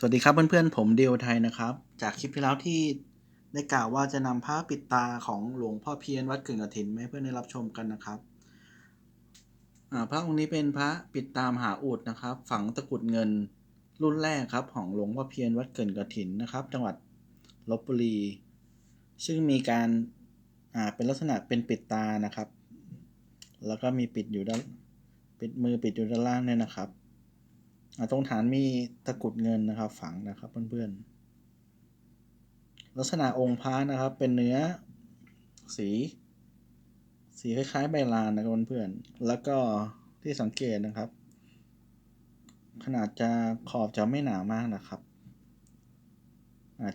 สวัสดีครับเพื่อนๆ ผมเดียวไทยนะครับ จากคลิปที่แล้วที่ได้กล่าวว่าจะนำพระปิดตาของหลวงพ่อเพียรวัดกึ่งกฐินมาให้เพื่อนได้รับชมกันนะครับอ่าพระองค์นี้เป็นพระปิดตามหาอุดนะครับ ฝังตะกรุดเงินรุ่นแรกครับ ของหลวงพ่อเพียรวัดกึ่งกฐินนะครับ จังหวัดลบบุรี ซึ่งมีการเป็นลักษณะเป็นปิดตานะครับ แล้วก็มีปิดอยู่ด้านปิดมือปิดอยู่ด้านล่างเนี่ยนะครับ ตรงฐานมีตะกุดเงินนะครับ ฝังนะครับเพื่อนๆ ลักษณะองค์พระนะครับ เป็นเนื้อสี สีคล้ายๆใบลานนะครับเพื่อนๆ แล้วก็ที่สังเกตนะครับ ขนาดจะขอบจะไม่หนามากนะครับ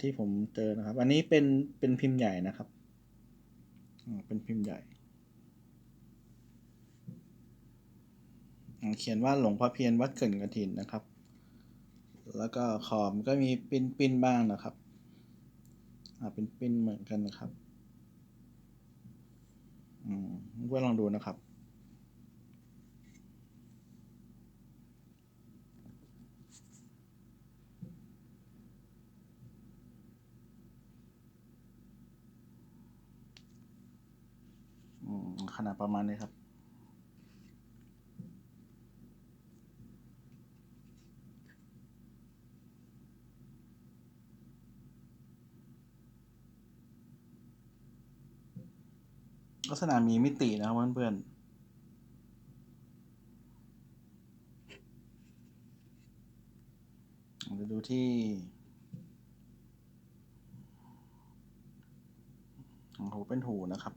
ที่ผมเจอนะครับ อันนี้เป็นเป็นพิมพ์ใหญ่นะครับเป็นพิมพ์ใหญ่ เขียนว่าหลวงพ่อเพียรวัดเกินกระถินนะครับ แล้วก็ขอบก็มีปิ้นปิ้นบ้างนะครับอ่าเป็นปิ้นเหมือนกันนะครับอืมเพื่อนลองดูนะครับอืมขนาดประมาณนี้ครับ ลักษณะมีมิตินะครับเพื่อนๆเราดูที่หูเป็นหูนะครับ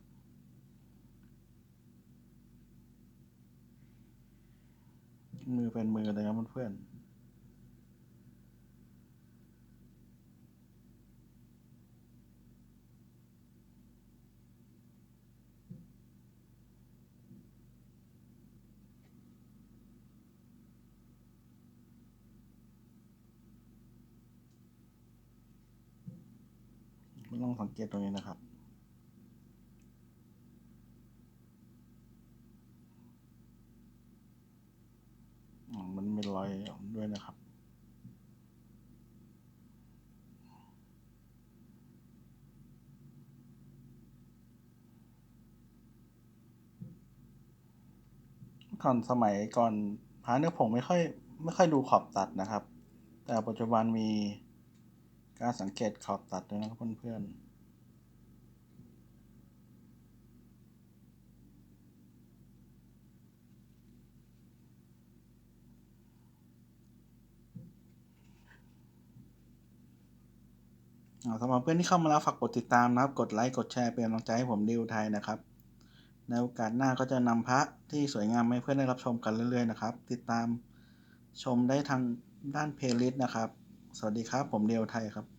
มือเป็นมือเลยครับเพื่อนๆ ไม่ต้องสังเกตตรงนี้นะครับ มันมีรอยด้วยนะครับ ก่อนสมัยก่อนพาเนี่ยผมไม่ค่อย ไม่ค่อยดูขอบตัดนะครับ แต่ปัจจุบันมี การสังเกตขอบตัดด้วยนะครับเพื่อนๆอ่าสำหรับเพื่อนที่เข้ามาแล้วฝากกดติดตามนะครับ กดไลค์ กดแชร์เป็นกำลังใจให้ผมดิวไทยนะครับ ในโอกาสหน้าก็จะนำพระที่สวยงามให้เพื่อนได้รับชมกันเรื่อยๆนะครับ ติดตามชมได้ทางด้านเพลย์ลิสต์นะครับ สวัสดีครับ ผมเดียวไทยครับ